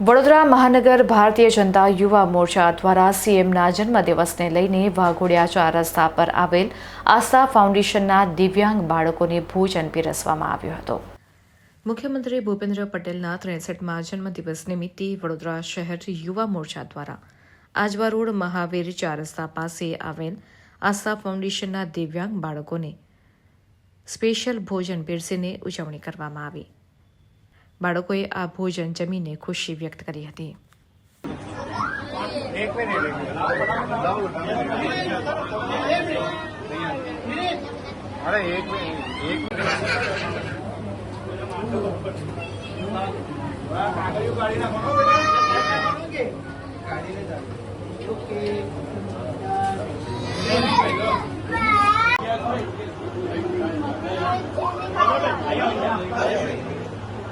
વડોદરા મહાનગર ભારતીય જનતા યુવા મોરચા દ્વારા સીએમના જન્મદિવસને લઈને વાઘોડિયા ચાર રસ્તા પર આવેલ આસ્થા ફાઉન્ડેશનના દિવ્યાંગ બાળકોને ભોજન પીરસવામાં આવ્યો હતો. મુખ્યમંત્રી ભૂપેન્દ્ર પટેલના ત્રેસઠમાં જન્મદિવસ નિમિત્તે વડોદરા શહેર યુવા મોરચા દ્વારા આજવા રોડ મહાવીર ચાર રસ્તા પાસે આવેલ આસ્થા ફાઉન્ડેશનના દિવ્યાંગ બાળકોને સ્પેશિયલ ભોજન પીરસીને ઉજવણી કરવામાં આવી. બાળકોએ આ ભોજન જમીને ખુશી વ્યક્ત કરી હતી. એક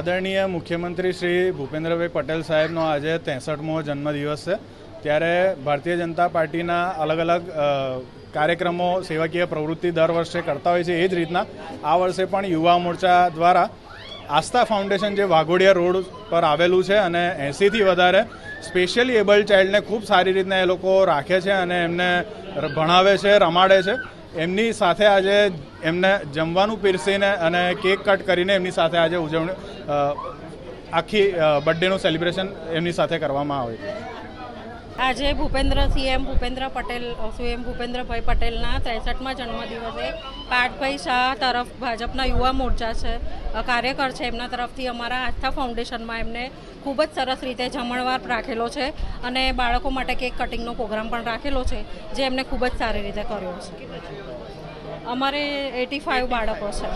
આદરણીય મુખ્યમંત્રી શ્રી ભૂપેન્દ્રભાઈ પટેલ સાહેબનો આજે ત્રેસઠમો જન્મદિવસ છે. ત્યારે ભારતીય જનતા પાર્ટીના અલગ અલગ કાર્યક્રમો, સેવાકીય પ્રવૃત્તિ દર વર્ષે કરતા હોય છે એ જ રીતના આ વર્ષે પણ યુવા મોરચા દ્વારા આસ્થા ફાઉન્ડેશન જે વાઘોડિયા રોડ પર આવેલું છે અને એંસીથી વધારે સ્પેશિયલી એબલ્ડ ચાઇલ્ડને ખૂબ સારી રીતના એ લોકો રાખે છે અને એમને ભણાવે છે, રમાડે છે. એમની સાથે આજે એમને જમવાનું પીરસીને અને કેક કટ કરીને એમની સાથે આજે ઉજવણી આખી બર્થડેનું સેલિબ્રેશન એમની સાથે કરવામાં આવે. છે આજે ભૂપેન્દ્ર સીએમ ભૂપેન્દ્ર પટેલ સીએમ ભૂપેન્દ્રભાઈ પટેલના ત્રેસઠમાં જન્મદિવસે પાઠભાઈ શાહ તરફ ભાજપના યુવા મોરચા છે કાર્યકર છે એમના તરફથી અમારા આસ્થા ફાઉન્ડેશનમાં એમને ખૂબ જ સરસ રીતે જમણવાર રાખેલો છે અને બાળકો માટે કેક કટિંગનો પ્રોગ્રામ પણ રાખેલો છે, જે એમને ખૂબ જ સારી રીતે કર્યો છે. અમારે એટી ફાઇવ બાળકો છે.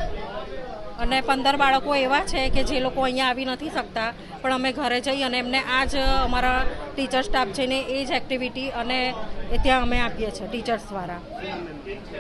અને પંદર બાળકો એવા છે કે જે લોકો અહીંયા આવી નથી શકતા. પણ અમે ઘરે જઈ અને એમને આ જ અમારા ટીચર સ્ટાફ છે ને એ જ એક્ટિવિટી અને ત્યાં અમે આપીએ છીએ ટીચર્સ દ્વારા.